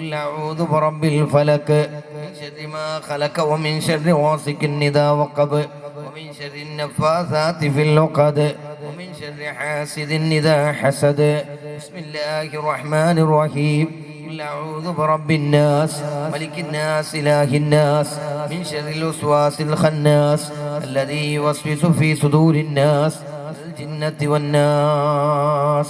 قل أعوذ برب الفلك. من شر ما خلق ومن شر غاسق إذا وقب. ومن شر النفاثات في العقد. ومن شر حاسد إذا حسد. بسم الله الرحمن الرحيم. قل أعوذ برب الناس ملك الناس إله الناس. من شر الوسواس الخناس. الذي يوسوس في صدور الناس. الجنة والناس.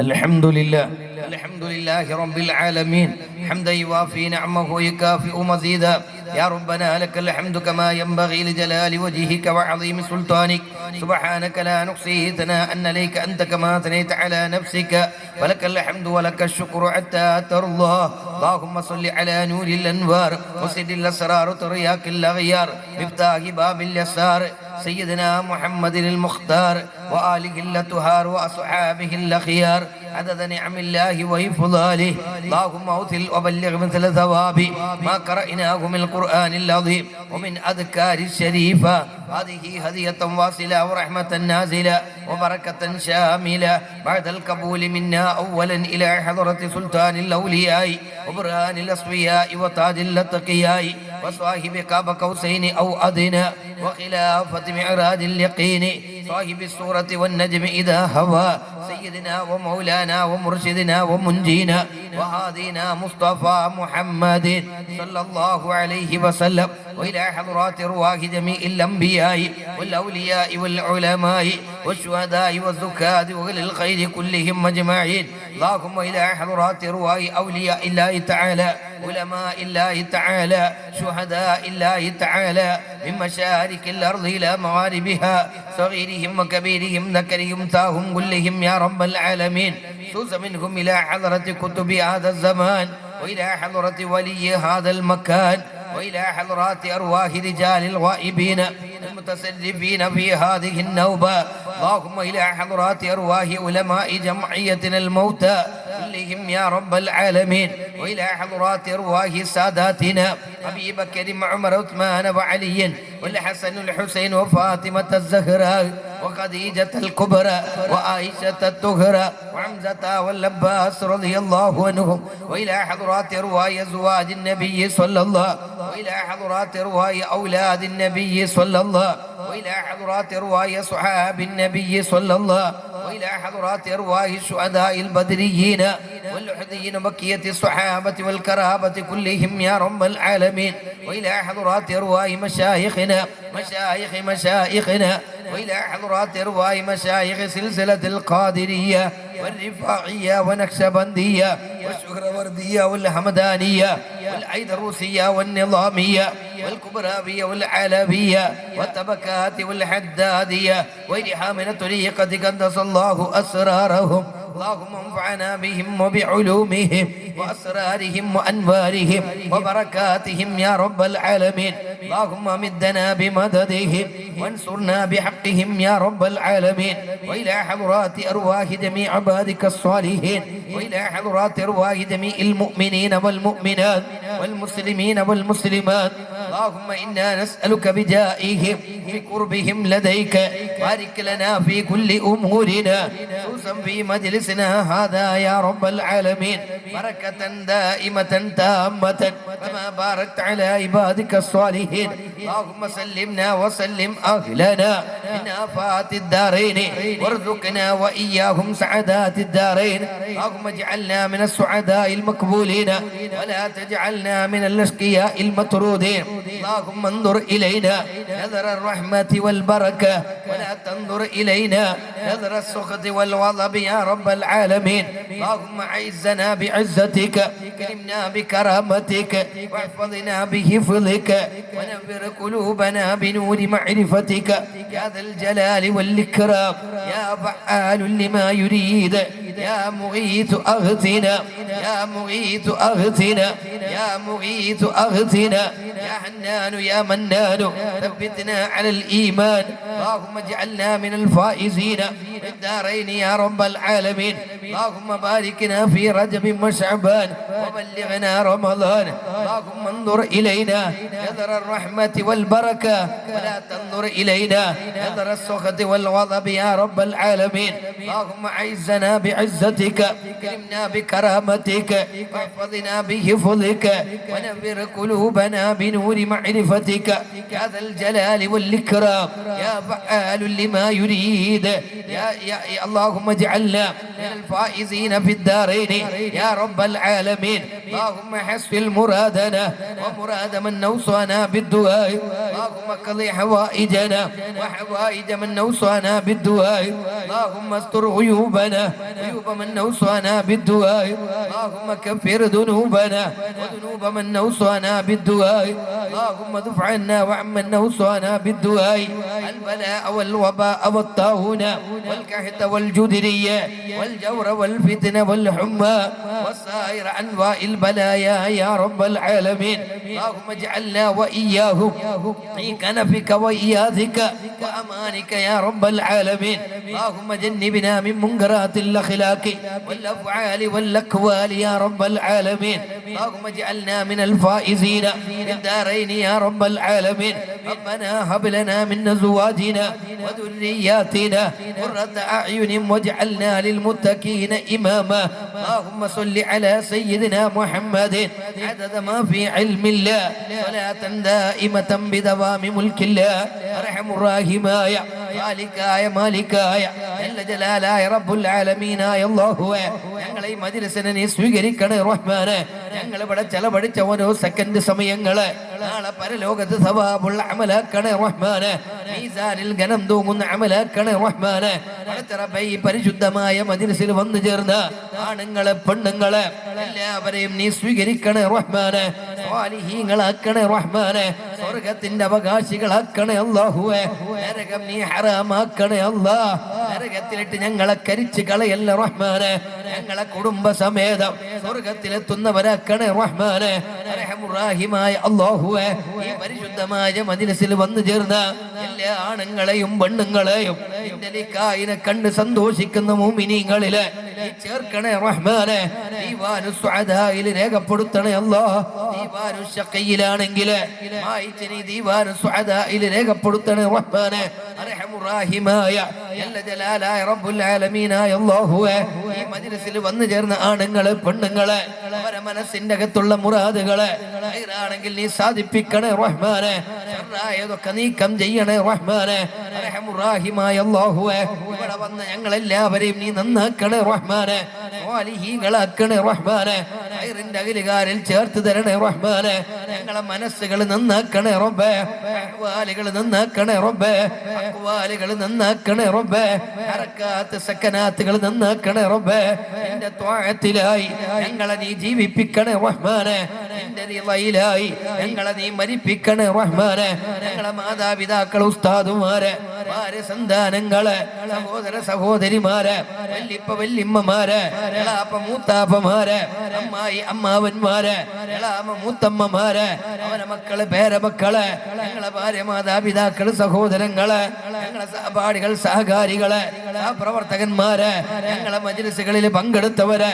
الحمد لله الحمد لله رب العالمين. حمدا يوافي نعمه ويكافئ مزيدا. يا ربنا لك الحمد كما ينبغي لجلال وجهك وعظيم سلطانك. سبحانك لا نحصي ثناء عليك. أنت كما ثنيت على نفسك. ولك الحمد ولك الشكر حتى ترضى. اللهم صل على نور الأنوار. وسد الأسرار ترياك الأغيار. مفتاح باب اليسار. سيدنا محمد المختار وآله الأطهار وأصحابه الأخيار عدد نعم الله وإفضاله. اللهم أوثل وبلغ مثل ثواب ما قرأناه من القرآن العظيم ومن أذكار الشريفة. هذه هدية واصلة ورحمة نازلة وبركة شاملة. بعد القبول منا أولا إلى حضرة سلطان الأولياء وبرهان الأصفياء وتاج الأتقياء. وصاحب قاب قوسين أو أدنى وخلافة معراج اليقين. صاحب السورة والنجم إذا هوى. سيدنا ومولانا ومرشدنا ومنجينا وهادينا مصطفى محمد صلى الله عليه وسلم. وإلى حضرات رواح جميع الأنبياء والأولياء والعلماء. والشهداء والزكاة وأهل الخير كلهم أجمعين. اللهم إلى حضرات رواح أولياء الله تعالى علماء الله تعالى شهداء الله تعالى من مشارق الأرض إلى مغاربها صغيرهم وكبيرهم ذكرهم تاهم كلهم يا رب العالمين. سوس منهم إلى حضرة كتب هذا الزمان وإلى حضرة ولي هذا المكان. وإلى حضرات أرواح رجال الغائبين المتصرفين في هذه النوبة. اللهم إلى حضرات أرواح علماء جمعيتنا الموتى. كلهم يا رب العالمين. وإلى حضرات أرواح ساداتنا أبي بكر وعمر عثمان وعلي والحسن الحسين وفاطمة الزهراء وخديجة الكبرى وعائشة الطهرى وحمزة واللباس رضي الله عنهم. وإلى حضرات أرواح أزواج النبي صلى الله وإلى حضرات أرواح أولاد النبي صلى الله وإلى حضرات أرواح صحاب النبي صلى الله. وإلى حضرات أرواح الشهداء البدريين والحديين بقية الصحابة والكرابة كلهم يا رب العالمين. وإلى حضرات أرواح مشايخنا مشايخ مشايخنا. وإلى حضرات أرواح مشايخ سلسلة القادرية والرفاعية ونكشبندية والشهروردية والحمدانية. والعيدروسية والنظامية والكبرابية والعلبية والطبكات والحدادية وإن من لي قد قدس الله أسرارهم. اللهم انفعنا بهم وبعلومهم وأسرارهم وأنوارهم وبركاتهم يا رب العالمين. اللهم مدنا بمددهم وانصرنا بحقهم يا رب العالمين. وإلى حضرات أرواح جميع عبادك الصالحين. وإلى حضرات أرواح جميع المؤمنين والمؤمنات والمسلمين والمسلمات. اللهم إنا نسألك بجائهم بقربهم لديك. بارك لنا في كل أمورنا. في مجلسنا هذا يا رب العالمين. بركة دائمة تامة. كما باركت على عبادك الصالحين. اللهم سلمنا وسلم أهلنا من آفات الدارين. وارزقنا وإياهم سعدات الدارين. اللهم اجعلنا من السعداء المقبولين. ولا تجعلنا من الأشقياء المطرودين. اللهم انظر إلينا نظر الرحمة والبركة. ولا تنظر إلينا نظر السخط والغضب يا رب العالمين. اللهم عزنا بعزتك كرمنا بكرامتك واحفظنا بحفظك ونبر قلوبنا بنور معرفتك. يا ذا الجلال والإكرام يا فعال لما يريد يا مغيث أغثنا يا مغيث أغثنا يا مغيث أغثنا. يا حنان يا منان ثبتنا على الإيمان. اللهم اجعلنا من الفائزين. في الدارين يا رب العالمين. اللهم باركنا في رجب وشعبان وبلغنا رمضان. اللهم انظر إلينا نظر الرحمة والبركة. ولا تنظر إلينا نظر السخط والغضب يا رب العالمين. اللهم عزنا بعزتك اكرمنا بكرامتك واحفظنا بحفظك ونبر قلوبنا بنور معرفتك. يا ذا الجلال والإكرام يا فعال لما يريد. يا, يا, يا اللهم اجعلنا من الفائزين في الدارين. يا رب العالمين. اللهم حسن مرادنا ومراد من نوصانا بالدعاء. اللهم قضي حوائجنا وحوائج من نوصانا بالدعاء. اللهم استر عيوبنا عيوب من نوصانا بالدعاء. اللهم كفر ذنوبنا وذنوب من نوصانا بالدعاء. اللهم دفع عنا وعمن نوصانا بالدعاء. البلاء والوباء والطاعون والكحت والجدرية والجور والفتن والحمى وسائر أنواع البلايا يا رب العالمين. اللهم اجعلنا وإياهم في كنفك وإياذك وأمانك يا رب العالمين. اللهم جنبنا من منكرات الأخلاق والأفعال والأكوال يا رب العالمين. اللهم اجعلنا من الفائزين في الدارين يا رب العالمين. ربنا هب لنا من أزواجنا أزواجنا وذرياتنا قرة أعين واجعلنا للمتكين إماما اللهم صل على سيدنا محمد عدد ما في علم الله صلاة دائمة بدوام ملك الله أرحم الراحماയ മാലിക്കായ മാലിക്കായ എല്ലാ ജലാലായ റബ്ബുൽ ആലമീനായ അല്ലാഹുവേ ഞങ്ങളെ ഈ മജ്ലിസിനെ നീ സ്വീകരിക്കണേ റഹ്മാനെ ഞങ്ങൾ ഇവിടെ ചെലവഴിച്ച ഓരോ സെക്കൻഡ് സമയങ്ങളെ നാളെ പരലോകത്ത് സവാബുള്ള അമലാക്കണേ റഹ്മാനെ മീസാനിൽ ഗനം തൂങ്ങുന്ന അമലാക്കണേ റഹ്മാനെ. പടച്ചിറപ്പേ ഈ പരിശുദ്ധമായ മദീനസിൽ വന്നു ചേർന്ന ആണുങ്ങളെ പെണ്ണുങ്ങളെ എല്ലാവരെയും നീ സ്വീകരിക്കണേ റഹ്മാനെ. സ്വാലിഹീങ്ങളാക്കണേ റഹ്മാനെ സ്വർഗത്തിന്റെ അവകാശികളാക്കണേ അല്ലാഹുവേ. നരകം നീ ഹറാമാക്കണേ അല്ലാ. നരകത്തിലിട്ട് ഞങ്ങളെ കരിച്ച് കളയല്ല റഹ്മാനെ. ഞങ്ങളെ കുടുംബ സമേതം സ്വർഗത്തിലെത്തുന്നവരാക്കണേ റഹ്മാനെ. റഹമുറാഹിമായ അല്ലാഹുവേ ഈ പരിശുദ്ധമായ മജ്ലിസിൽ വന്നു ചേർന്ന എല്ലാ ആണുങ്ങളെയും പെണ്ണുങ്ങളെയും ഇന്നലിക്കായിനെ കണ്ട് സന്തോഷിക്കുന്ന മൂമിനീങ്ങളിൽ നീ ചേർക്കണേ റഹ്മാനെ ദീവാനു സ്വാദായിൽ രേഖപ്പെടുത്തണേ അല്ലാ ദീവാനു ഷക്കയിലാണെങ്കിൽ മായിച്ച് നീ ദീവാനു സ്വാദായിൽ രേഖപ്പെടുത്തണേ റഹ്മാനെ ജല്ല ജലാലായ റബ്ബുൽ ആലമീനായ അല്ലാഹുവേ ഈ മജ്ലിസിൽ വന്നു ചേർന്ന ആണുങ്ങളെ പെണ്ണുങ്ങൾ അവരെ മനസ്സിന്റെ അകത്തുള്ള മുറാദുകളെ ആണെങ്കിൽ നീ സാധിപ്പിക്കണേ റഹ്മാനെ ഷർറായതൊക്കെ നീക്കം ചെയ്യണേ റഹ്മാനെ. അർഹമുറാഹിമായ അല്ലാഹുവേ ഇവിടെ വന്ന ഞങ്ങളെല്ലാവരെയും നീ നന്നാക്കണേ റഹ്മാനെ. റഹ്മാനെ. ഹൈറിന്റെ അകലുകാരിൽ ചേർത്ത് തരണേ റഹ്മാനെ. ഞങ്ങളെ മനസ്സുകൾ നന്നാക്കണേ റബ്ബേ. അഹ്വാലുകൾ നന്നാക്കണേ റബ്ബേ. അക്വാലുകൾ നന്നാക്കണേ റബ്ബേ. ഹറക്കാത്ത് സക്കനാത്തുകൾ നന്നാക്കണേ റബ്ബേ. നിന്റെ ത്വാഴത്തിലായി ഞങ്ങളെ നീ ജീവിപ്പിക്കണേ റഹ്മാനെ. നിന്റെ നിലയിലായി ഞങ്ങളെ നീ മരിപ്പിക്കണേ റഹ്മാനെ. ഞങ്ങളെ മാതാപിതാക്കൾ ഉസ്താദുമാരെ ഭാര്യ സന്താനങ്ങൾ സഹോദര സഹോദരിമാര് വല്ലിപ്പ വല്ലിമ്മമാര് മൂത്താപ്പമാര് അമ്മായി അമ്മാവന്മാര് എളാമ മൂത്തമ്മമാര് അവരെ മക്കൾ പേരമക്കൾ ഞങ്ങളെ ഭാര്യ മാതാപിതാക്കൾ സഹോദരങ്ങൾ ഞങ്ങളെ സഹപാഠികൾ സഹകാരികൾ സഹപ്രവർത്തകന്മാര് ഞങ്ങളെ മജ്ലിസുകളിൽ പങ്കെടുത്തവര്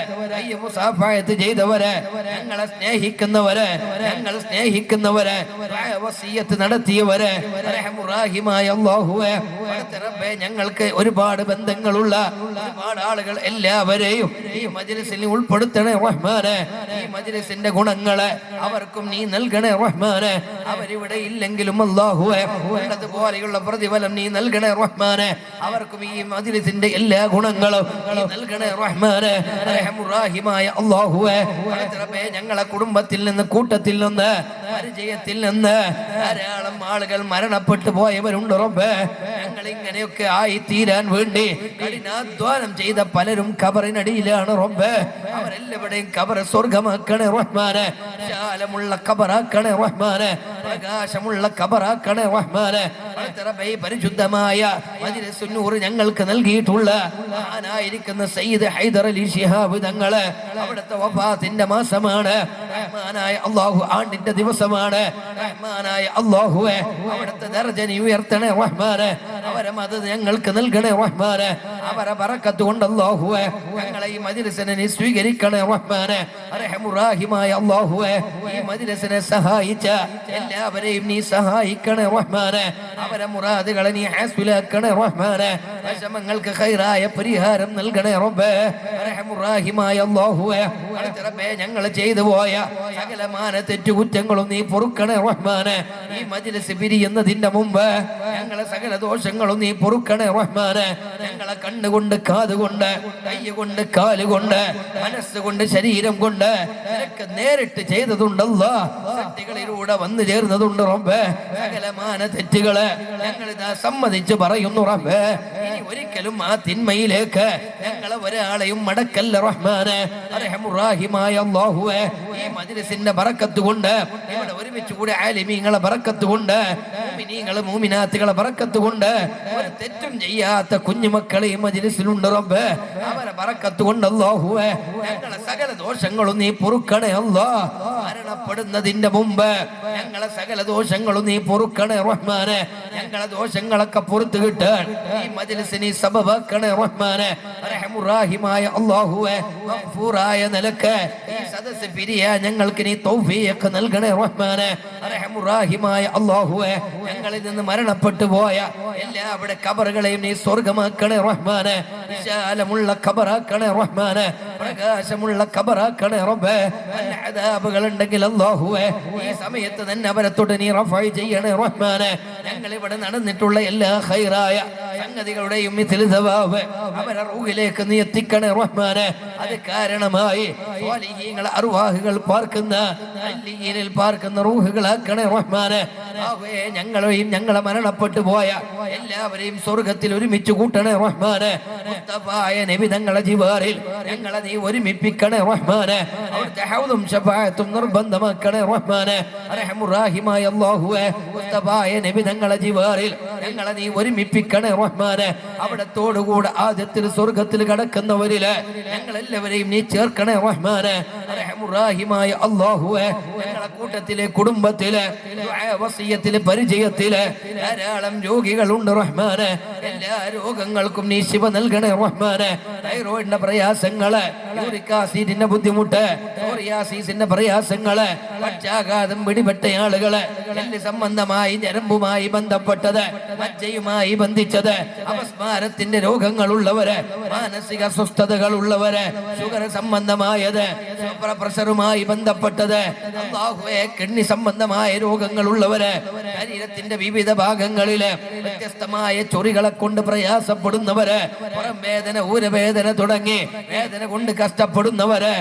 മുസാഫായത്ത് ചെയ്തവര് ഞങ്ങളെ സ്നേഹിക്കുന്നവര് ഞങ്ങൾ സ്നേഹിക്കുന്നവര് വസീയത്ത് നടത്തിയവര് ഞങ്ങൾക്ക് ഒരുപാട് ബന്ധങ്ങളുള്ള ഒരുപാട് ആളുകൾ എല്ലാവരെയും ഈ മജ്ലിസിൽ ഉൾപ്പെടുത്തണേ റഹ്മാനെ. ഈ മജ്ലിസിന്റെ ഗുണങ്ങളെ അവർക്കും നീ നൽകണേ റഹ്മാനെ. അവരിവിടെ ഇല്ലെങ്കിലും അല്ലാഹുവേ പോലെയുള്ള പ്രതിഫലം നീ നൽകണേ റഹ്മാനെ. അവർക്കും ഈ മജ്ലിസിന്റെ എല്ലാ ഗുണങ്ങളും നീ നൽകണേ റഹ്മാനെ. ഞങ്ങളെ കുടുംബത്തിൽ നിന്ന് കൂട്ടത്തിൽ നിന്ന് പരിചയത്തിൽ നിന്ന് ധാരാളം ആളുകൾ മരണപ്പെട്ടു പോയവരുണ്ട് റബ്ബേ. ഞങ്ങൾ ഞങ്ങൾ ഇങ്ങനെയൊക്കെ ആയി തീരാൻ വേണ്ടി കഠിനാധ്വാനം ചെയ്ത പലരും കബറിനടിയിലാണ് റബ്ബേ. അവരെല്ലാവരുടെയും കബർ സ്വർഗമാക്കണേ റഹ്മാനെ. ശാലമുള്ള കബറാക്കണേ റഹ്മാനെ. പ്രകാശമുള്ള കബറാക്കണേ റഹ്മാനെ. പരിശുദ്ധമായ മജ്ലിസുന്നൂർ ഞങ്ങൾക്ക് നൽകിയിട്ടുള്ള ആനായിരിക്കുന്ന സയ്യിദ് ഹൈദർ അലി ശിഹാബ് തങ്ങൾ. അവിടുത്തെ വഫാത്തിന്റെ മാസമാണ്. റഹ്മാനായ അള്ളാഹു ആണ്ടിന്റെ ദിവസമാണ്. റഹ്മാനായ അള്ളാഹുവെ അവിടുത്തെ ദർജനി ഉയർത്തണേ റഹ്മാനെ. അവരെ മദത് ഞങ്ങൾക്ക് നൽകണേ റഹ്മാനെ. അവരെ ബറക്കത്ത് കൊണ്ട് അള്ളാഹുവെ ഞങ്ങളെ ഈ മജ്ലിസിനെ സ്വീകരിക്കണേ റഹ്മാനെ. റഹമുറാഹിമായ അള്ളാഹുവെ ഈ മദ്രസനെ സഹായിച്ച എല്ലാവരെയും നീ സഹായിക്കണേ റഹ്മാനെ. അവരെ മുറാദുകളെ നീ ഹാസുലാക്കണേ റഹ്മാനെ. വിഷമങ്ങൾക്ക് ഖൈറായ പരിഹാരം നൽകണേ റബ്ബേ. റഹമുറാഹിമായ അള്ളാഹുവെ റബ്ബേ ഞങ്ങൾ ചെയ്തു പോയ സകലമാന തെറ്റുകുറ്റങ്ങളും നീ പൊറുക്കണേ റഹ്മാനെ. ഈ മജ്ലിസ് പിരിയുന്നതിന്റെ മുമ്പ് ഞങ്ങളെ സകല ദോഷങ്ങളും നീ പൊറുക്കണേ റഹ്മാനെ. ഞങ്ങളെ കണ്ണുകൊണ്ട് കാതുകൊണ്ട് കൈകൊണ്ട് കാലുകൊണ്ട് മനസ്സുകൊണ്ട് ശരീരം കൊണ്ട് നിനക്ക് നേരിട്ട് ചെയ്തതുണ്ടല്ലോ. തെറ്റുകളിലൂടെ വന്നു ചേർന്നതുണ്ട് റബ്ബേ. സകലമാന തെറ്റുകൾ ഞങ്ങൾ സമ്മതിച്ച് പറയുന്നു റബ്ബേ. ഇനി ഒരിക്കലും ആ തിന്മയിലേക്ക് ഞങ്ങളെ ഒരാളെയും മടക്കല്ല റഹ്മാന്. അർഹമുറാഹിമായ അല്ലാഹുവേ. ഈ മജ്ലിസിന്റെ ബറക്കത്ത് കൊണ്ട് ഇവിടെ ഒരുമിച്ച് കൂടി ആലിമീങ്ങളെ ബറക്കത്ത് കൊണ്ട് മുഅ്മിനീങ്ങളെ മൂമിനാത്തുകളെ ബറക്കത്ത് കൊണ്ട് ഒരു തെറ്റും ചെയ്യാത്ത കുഞ്ഞുമക്കളെ ഈ മജ്ലിസിലുണ്ട് റബ്ബേ. അവരെ ബറക്കത്ത് കൊണ്ട് അല്ലാഹുവേ. ഞങ്ങളെ സകല ദോഷങ്ങളും നീ പൊറുക്കണേ അല്ലാ മരണപ്പെടുന്നതിന്റെ മുമ്പ് ഞങ്ങളെ സകല ദോഷങ്ങളും നീ പൊറുക്കണേ റഹ്മാനെ. ഞങ്ങളെ ദോഷങ്ങളൊക്കെ പുറത്തു കിട്ടാൻ ഈ മജ്ലിസിനെ സബബാക്കണേ റഹ്മാനെ. റഹമുറാഹിമായ ഗഫൂറായ നിലയ്ക്ക് ഈ സദസ് പിരിയാ ഞങ്ങൾക്ക് നീ തൗഫീഖ് നൽകണേ റഹ്മാനെ. റഹമുറാഹിമായ അല്ലാഹുവേ ഞങ്ങളിൽ നിന്ന് മരണപ്പെട്ടു പോയ എല്ലാവരുടെ കബറുകളെയും നീ സ്വർഗമാക്കണേ റഹ്മാനെ. വിശാലമുള്ള കബറാക്കണേ റഹ്മാനെ. പ്രകാശമുള്ള കബറാക്കണേ റബ്ബേ. അദാബുകൾ ഉണ്ടെങ്കിൽ അല്ലാഹുവേ ഈ സമയത്ത് തന്നെ അവരെ തൊട്ട് നീ റഫൈ ചെയ്യണേ റഹ്മാനെ. ഞങ്ങൾ ഇവിടെ നടന്നിട്ടുള്ള എല്ലാ ഖൈറായ സംഗതികളുടെയും അവരെ റൂഹിലേക്ക് നീ എത്തിക്കണേ റഹ്മാനെ. അത് കാരണമായി അറുവാഹുകൾ പാർക്കുന്ന പാർക്കുന്ന റൂഹുകളാക്കണേ റഹ്മാനെ. ഞങ്ങളെയും ഞങ്ങളെ മരണപ്പെട്ടു പോയ എല്ലാവരെയും സ്വർഗത്തിൽ ഒരുമിച്ച് കൂട്ടണേ റഹ്മാനെ. മുസ്തഫായ നബി തങ്ങളെ ജിവാറിൽ ഞങ്ങളെ നീ ഒരുമിപ്പിക്കണേ റഹ്മാനെ. അവിടുത്തെ ഹൗദും ശഫാഅത്തും നിർബന്ധമാക്കണേ റഹ്മാനെ. അല്ലാഹുവേ മുസ്തഫായ നബി തങ്ങളെ ജിവാറിൽ ഞങ്ങളെ നീ ഒരുമിപ്പിക്കണേ റഹ്മാനെ. അവിടത്തോടുകൂടെ ആദ്യത്തിൽ സ്വർഗത്തിൽ കടക്കുന്നവരിൽ ഞങ്ങളെല്ലാവരെയും നീ ചേർക്കണേ റഹ്മാനെ. റഹ്മുറാഹിമായ അല്ലാഹുവേ ഞങ്ങളെ കൂട്ടത്തിലെ കുടുംബത്തിലെ വസിയത്തിലെ പരിചയത്തിലെ ധാരാളം രോഗികളുണ്ട് റഹ്മാനെ. എല്ലാ രോഗങ്ങൾക്കും നീ ശിവ നൽകണേ റഹ്മാനെ. തൈറോയിഡിന്റെ പ്രയാസങ്ങൾ യൂറിക് ആസിഡിന്റെ ബുദ്ധിമുട്ട് സോറിയാസിസിന്റെ പ്രയാസങ്ങൾ പക്ഷാഘാതം പിടിപെട്ട ആളുകൾ സംബന്ധമായി ഞരമ്പുമായി ബന്ധപ്പെട്ടത് മജ്ജയുമായി ബന്ധിച്ചത്. അപസ്മാരത്തിന്റെ രോഗങ്ങളുള്ളവര് മാനസിക അസ്വസ്ഥതകൾ ഉള്ളവര് ഷുഗർ സംബന്ധമായത് പ്രഷറുമായി ബന്ധപ്പെട്ടത്. കിഡ്നി സംബന്ധമായ രോഗങ്ങൾ രോഗങ്ങളുള്ളവര് ശരീരത്തിന്റെ വിവിധ ഭാഗങ്ങളിൽ വ്യത്യസ്തമായ ചൊറികളെ കൊണ്ട് പ്രയാസപ്പെടുന്നവര് പുറം വേദന ഊരവേദന തുടങ്ങി വേദന കൊണ്ട് കഷ്ടപ്പെടുന്നവര്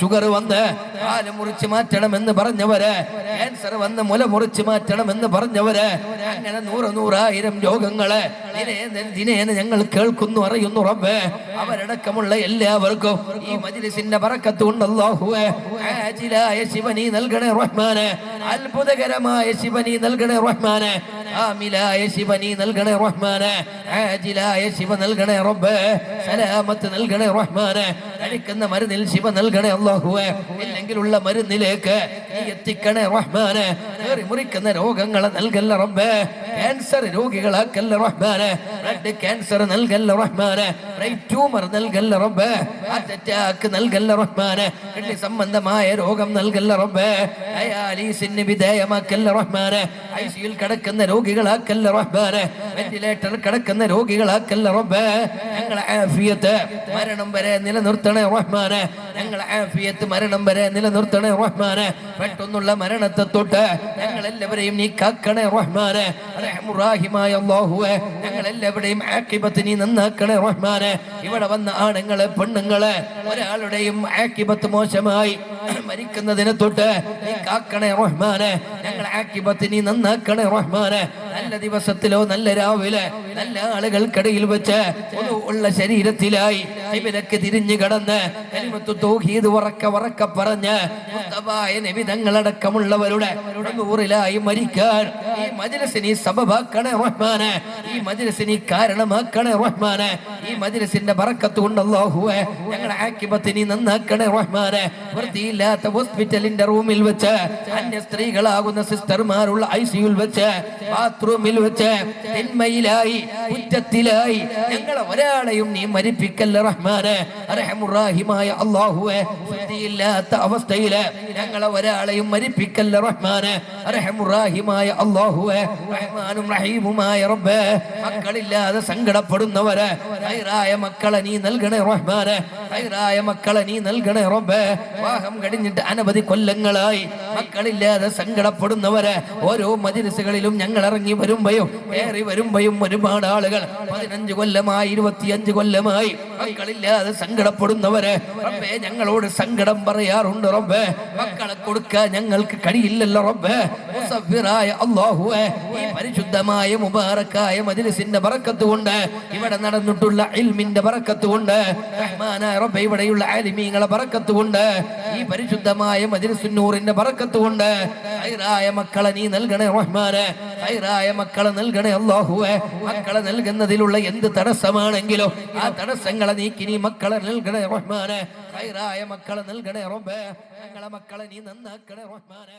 ഷുഗർ വന്ന് കാൽ മുറിച്ച് മാറ്റണമെന്ന് പറഞ്ഞവര് ക്യാൻസർ വന്ന് മുല മുറിച്ചു മാറ്റണമെന്ന് പറഞ്ഞവര് അങ്ങനെ നൂറ് നൂറായിരം രോഗങ്ങൾ ദിനേന ഞങ്ങൾ കേൾക്കുന്നു അറിയുന്നു റബ്ബേ. അവരടക്കമുള്ള എല്ലാവർക്കും ഈ മജിലിസിന്റെ ബറക്കത്ത് കൊണ്ട് അല്ലാഹുവേ. ആജിലായ ശിവനി നൽകണേ റഹ്മാന്. അത്ഭുതകരമായ ശിവനി നൽകണേ റഹ്മാന്. ആമിലായ ശിവനി നൽകണേ റഹ്മാന്. ആജിലായ ശിവ നൽകണേ റബ്ബേ. സലാമത്ത് നൽകണേ റഹ്മാന്. കഴിക്കുന്ന മരുന്നിൽ ശിവ നൽകണേ അല്ലാഹുവേ. ഇല്ലെങ്കിലുള്ള മരുന്നിലേക്ക് എത്തിക്കണേ റഹ്മാനെ. കയറി മുറിക്കുന്ന രോഗങ്ങളെ നൽകല്ല റബ്ബേ. ക്യാൻസർ രോഗികളാക്കല്ല റഹ്മാനെ ബ്ലഡ് ക്യാൻസർ നൽകല്ല റഹ്മാനെ ബ്രെയിൻ ട്യൂമർ നൽകല്ല റബ്ബേ. ഹാർട്ട് അറ്റാക്ക് നൽകല്ല റഹ്മാനെ കിഡ്നി സംബന്ധമായ രോഗം നൽകല്ല റബ്ബേ. ഡയാലിസിന് വിധേയമാക്കല്ല റഹ്മാനെ ഐസിയിൽ കിടക്കുന്ന രോഗികളാക്കല്ല റഹ്മാനെ വെന്റിലേറ്റർ കിടക്കുന്ന രോഗികളാക്കല്ല റബ്ബേ. ഞങ്ങളെ ആഫിയത്ത് മരണം വരെ നിലനിർത്തണേ റഹ്മാനെ ഞങ്ങളെ ആഫിയത്ത് മരണം വരെ നിലനിർത്തണേ റഹ്മാനെ പെട്ടെന്നുള്ള മരണത്തെ തൊട്ട് ഞങ്ങൾ എല്ലാവരെയും നീ കാക്കണേ റഹ്മാനെ. റഹ്മുറാഹിമായ അല്ലാഹുവേ ഞങ്ങൾ എല്ലാവരുടെയും ആക്കിബത്ത് നീ നന്നാക്കണേ റഹ്മാനെ. ഇവിടെ വന്ന ആണുങ്ങളെ പെണ്ണുങ്ങളെ ഒരാളുടെയും ആക്കിബത്ത് മോശമായി. മരിക്കുന്നതിനെ തൊട്ട് നീ കാക്കണേ റഹ്മാനെ. ഞങ്ങൾ ആക്കിബത്ത് നീ നന്നാക്കണേ റഹ്മാനെ. നല്ല ദിവസത്തിലോ നല്ല രാവിലെ നല്ല ആളുകൾക്കിടയിൽ വെച്ച് ഉള്ള ശരീരത്തിലായി ഇവരൊക്കെ തിരിഞ്ഞു കടന്ന് തൗഹീദ് ഉറക്ക ഉറക്ക പറഞ്ഞ് മുസ്തഫായ നബി തങ്ങളടക്കമുള്ളവരുടെ നൂറിലായി മരിക്കാൻ ഈ മജിലസിനി സബബാക്കണേ റഹ്മാനെ. ഈ മജിലസിനി കാരണമാക്കണേ റഹ്മാനെ. ഈ മജിലസിന്റെ പറക്കത്തുകൊണ്ടല്ലോ കൊണ്ട് അല്ലാഹുവേ ഞങ്ങളുടെ ആക്കിബത്തിനെ നന്നാക്കണേ റഹ്മാനെ. വൃത്തിയില്ലാത്ത ഹോസ്പിറ്റലിന്റെ റൂമിൽ വെച്ച് അന്യ സ്ത്രീകളാകുന്ന സിസ്റ്റർമാരുള്ള ഐ സിയുൽ വെച്ച് ബാത്റൂമിൽ വെച്ച് തിന്മയിലായി കുറ്റത്തിലായി ഞങ്ങളെ ഒരാളെയും നീ മരിപ്പിക്കല്ല റഹ്മാന്. റഹമുറാഹിമായ അള്ളാഹുവെ ഇല്ലാത്ത അവസ്ഥയിൽ ഞങ്ങളെ ഒരാളെയും മരിപ്പിക്കല്ല റഹ്മാന്. റഹമുറാഹിമായ അള്ളാഹുവെ റഹ്മാനും റഹീമുമായ റബ്ബേ മക്കളില്ലാതെ സങ്കടപ്പെടുന്നവര് മക്കളെ നീ നൽകണേ റഹ്മാനെ. ഹൈറായ മക്കളെ നീ നൽകണേ റബ്ബേ. വാഹം കഴിഞ്ഞിട്ട് അനവധി കൊല്ലങ്ങളായി. മക്കളില്ലാതെ സങ്കടപ്പെടുന്നവര് ഓരോ മജിലിസുകളിലും ഞങ്ങൾ ഇറങ്ങി വരുമ്പോഴും കയറി വരുമ്പോഴും ഒരുപാട് ആളുകൾ പതിനഞ്ച് കൊല്ലമായി ഇരുപത്തിയഞ്ച് കൊല്ലമായി മക്കളില്ലാതെ സങ്കടപ്പെടുന്നവര് റബ്ബേ ഞങ്ങളോട് സങ്കടം പറയാറുണ്ട് റബ്ബേ. മക്കളെ കൊടുക്കാൻ ഞങ്ങൾക്ക് കഴിയില്ലല്ലോ റബ്ബേ. മുസഫിറായ അല്ലാഹുവേ ഈ പരിശുദ്ധമായ മുബാറക്കായ മജിലിസിന്റെ ബറക്കത്ത് കൊണ്ട് ഇവിടെ നടന്നിട്ടുള്ള ഇൽമിന്റെ ബറക്കത്ത് കൊണ്ട് റഹ്മാനായ റബ്ബേ ഇവിടെയുള്ള ആലിമീങ്ങളെ പറക്കത്തുകൊണ്ട് ഈ പരിശുദ്ധമായ മജ്ലിസുന്നൂറിന്റെ പറക്കത്തുകൊണ്ട് ഹൈറായ മക്കളെ നീ നൽകണേ റഹ്മാനെ ഹൈറായ മക്കളെ നൽകണേ അള്ളാഹുവെ മക്കളെ നൽകുന്നതിലുള്ള എന്ത് തടസ്സമാണെങ്കിലും ആ തടസ്സങ്ങളെ നീക്കി നീ മക്കളെ നൽകണേ റഹ്മാനെ ഹൈറായ മക്കളെ നൽകണേ റബ്ബെ. ഞങ്ങളെ മക്കളെ നീ നന്നാക്കണേ റഹ്മാനെ.